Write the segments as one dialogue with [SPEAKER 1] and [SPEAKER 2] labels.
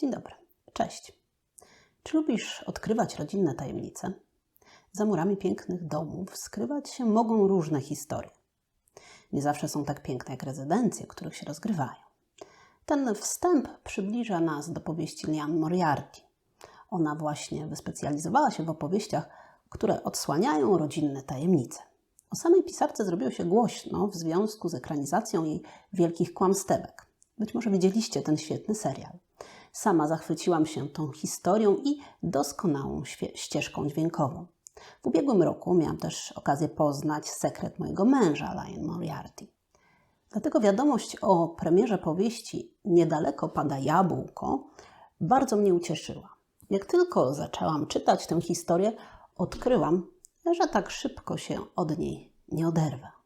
[SPEAKER 1] Dzień dobry. Cześć. Czy lubisz odkrywać rodzinne tajemnice? Za murami pięknych domów skrywać się mogą różne historie. Nie zawsze są tak piękne jak rezydencje, których się rozgrywają. Ten wstęp przybliża nas do powieści Lian Moriarty. Ona właśnie wyspecjalizowała się w opowieściach, które odsłaniają rodzinne tajemnice. O samej pisarce zrobiło się głośno w związku z ekranizacją jej wielkich kłamstewek. Być może widzieliście ten świetny serial. Sama zachwyciłam się tą historią i doskonałą ścieżką dźwiękową. W ubiegłym roku miałam też okazję poznać sekret mojego męża, Lion Moriarty. Dlatego wiadomość o premierze powieści Niedaleko pada jabłko bardzo mnie ucieszyła. Jak tylko zaczęłam czytać tę historię, odkryłam, że tak szybko się od niej nie oderwę.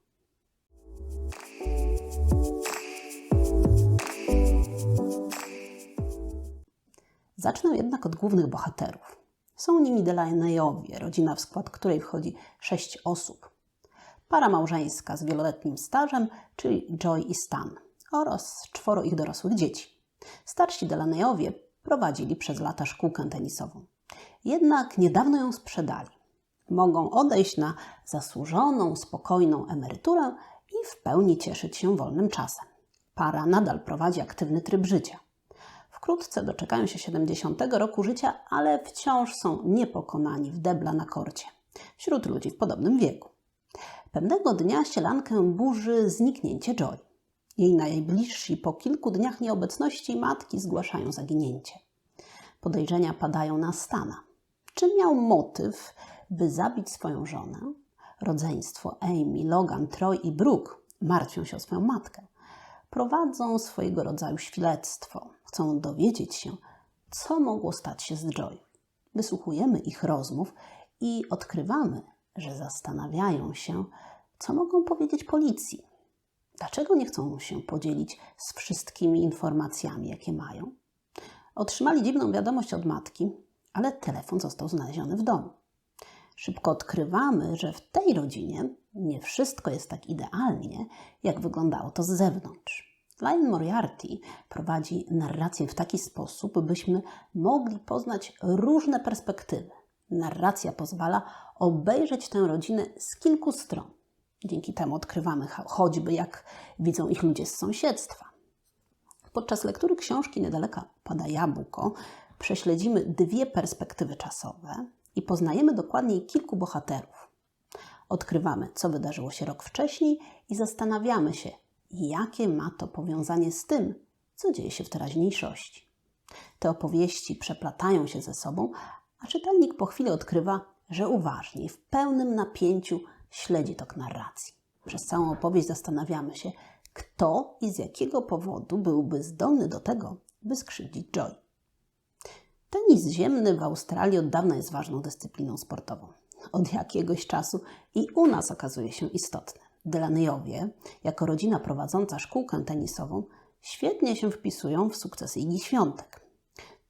[SPEAKER 1] Zacznę jednak od głównych bohaterów. Są nimi Delaneyowie, rodzina w skład której wchodzi sześć osób. Para małżeńska z wieloletnim stażem, czyli Joy i Stan, oraz czworo ich dorosłych dzieci. Starsi Delaneyowie prowadzili przez lata szkółkę tenisową. Jednak niedawno ją sprzedali. Mogą odejść na zasłużoną, spokojną emeryturę i w pełni cieszyć się wolnym czasem. Para nadal prowadzi aktywny tryb życia. Wkrótce doczekają się 70 roku życia, ale wciąż są niepokonani w debla na korcie wśród ludzi w podobnym wieku. Pewnego dnia sielankę burzy zniknięcie Joy. Jej najbliżsi po kilku dniach nieobecności matki zgłaszają zaginięcie. Podejrzenia padają na Stana. Czy miał motyw, by zabić swoją żonę? Rodzeństwo Amy, Logan, Troy i Brooke martwią się o swoją matkę. Prowadzą swojego rodzaju śledztwo. Chcą dowiedzieć się, co mogło stać się z Joy. Wysłuchujemy ich rozmów i odkrywamy, że zastanawiają się, co mogą powiedzieć policji. Dlaczego nie chcą się podzielić z wszystkimi informacjami, jakie mają? Otrzymali dziwną wiadomość od matki, ale telefon został znaleziony w domu. Szybko odkrywamy, że w tej rodzinie nie wszystko jest tak idealnie, jak wyglądało to z zewnątrz. Lion Moriarty prowadzi narrację w taki sposób, byśmy mogli poznać różne perspektywy. Narracja pozwala obejrzeć tę rodzinę z kilku stron. Dzięki temu odkrywamy choćby, jak widzą ich ludzie z sąsiedztwa. Podczas lektury książki Niedaleka pada jabłko prześledzimy dwie perspektywy czasowe i poznajemy dokładniej kilku bohaterów. Odkrywamy, co wydarzyło się rok wcześniej i zastanawiamy się, jakie ma to powiązanie z tym, co dzieje się w teraźniejszości. Te opowieści przeplatają się ze sobą, a czytelnik po chwili odkrywa, że uważnie w pełnym napięciu śledzi tok narracji. Przez całą opowieść zastanawiamy się, kto i z jakiego powodu byłby zdolny do tego, by skrzywdzić Joy. Tenis ziemny w Australii od dawna jest ważną dyscypliną sportową. Od jakiegoś czasu i u nas okazuje się istotny. Delaneyowie, jako rodzina prowadząca szkółkę tenisową, świetnie się wpisują w sukcesy Igi Świątek.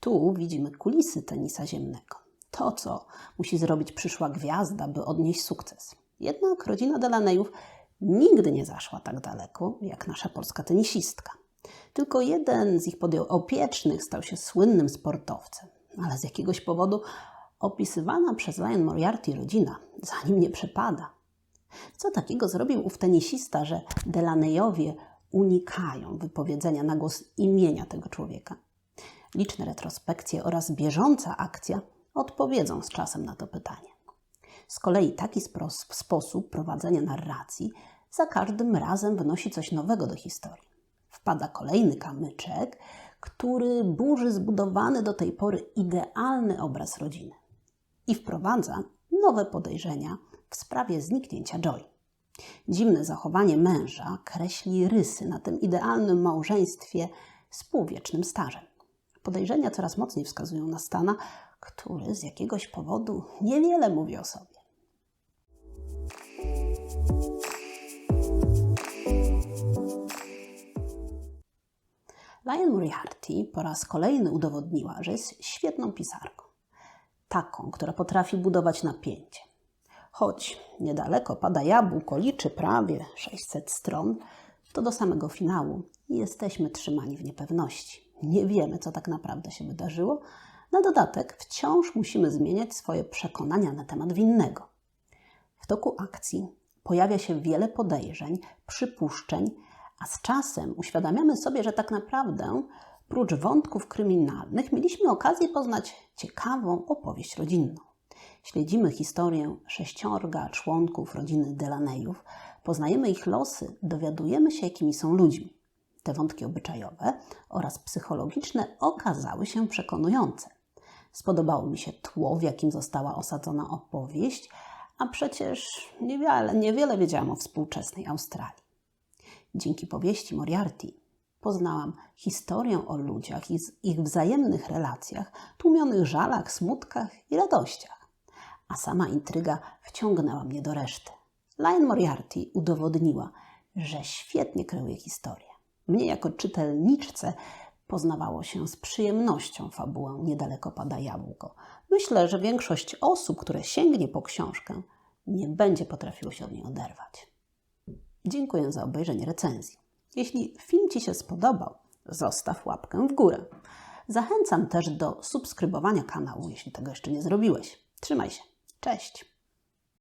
[SPEAKER 1] Tu widzimy kulisy tenisa ziemnego. To, co musi zrobić przyszła gwiazda, by odnieść sukces. Jednak rodzina Delaneyów nigdy nie zaszła tak daleko jak nasza polska tenisistka. Tylko jeden z ich podopiecznych stał się słynnym sportowcem, ale z jakiegoś powodu opisywana przez Lion Moriarty rodzina za nim nie przepada. Co takiego zrobił ów tenisista, że Delaneyowie unikają wypowiedzenia na głos imienia tego człowieka? Liczne retrospekcje oraz bieżąca akcja odpowiedzą z czasem na to pytanie. Z kolei taki sposób prowadzenia narracji za każdym razem wnosi coś nowego do historii. Wpada kolejny kamyczek, który burzy zbudowany do tej pory idealny obraz rodziny i wprowadza nowe podejrzenia w sprawie zniknięcia Joy. Dziwne zachowanie męża kreśli rysy na tym idealnym małżeństwie z półwiecznym stażem. Podejrzenia coraz mocniej wskazują na Stana, który z jakiegoś powodu niewiele mówi o sobie. Lion Moriarty po raz kolejny udowodniła, że jest świetną pisarką. Taką, która potrafi budować napięcie. Choć niedaleko pada jabłko, liczy prawie 600 stron, to do samego finału jesteśmy trzymani w niepewności. nie wiemy, co tak naprawdę się wydarzyło. Na dodatek wciąż musimy zmieniać swoje przekonania na temat winnego. W toku akcji pojawia się wiele podejrzeń, przypuszczeń, a z czasem uświadamiamy sobie, że tak naprawdę, prócz wątków kryminalnych, mieliśmy okazję poznać ciekawą opowieść rodzinną. Śledzimy historię sześciorga członków rodziny Delaneyów, poznajemy ich losy, dowiadujemy się, jakimi są ludźmi. Te wątki obyczajowe oraz psychologiczne okazały się przekonujące. Spodobało mi się tło, w jakim została osadzona opowieść, a przecież niewiele, niewiele wiedziałam o współczesnej Australii. Dzięki powieści Moriarty poznałam historię o ludziach i ich wzajemnych relacjach, tłumionych żalach, smutkach i radościach. A sama intryga wciągnęła mnie do reszty. Lion Moriarty udowodniła, że świetnie kreuje historię. Mnie jako czytelniczce poznawało się z przyjemnością fabułę Niedaleko pada jabłko. Myślę, że większość osób, które sięgnie po książkę, nie będzie potrafiło się od niej oderwać. Dziękuję za obejrzenie recenzji. Jeśli film Ci się spodobał, zostaw łapkę w górę. Zachęcam też do subskrybowania kanału, jeśli tego jeszcze nie zrobiłeś. Trzymaj się. Cześć!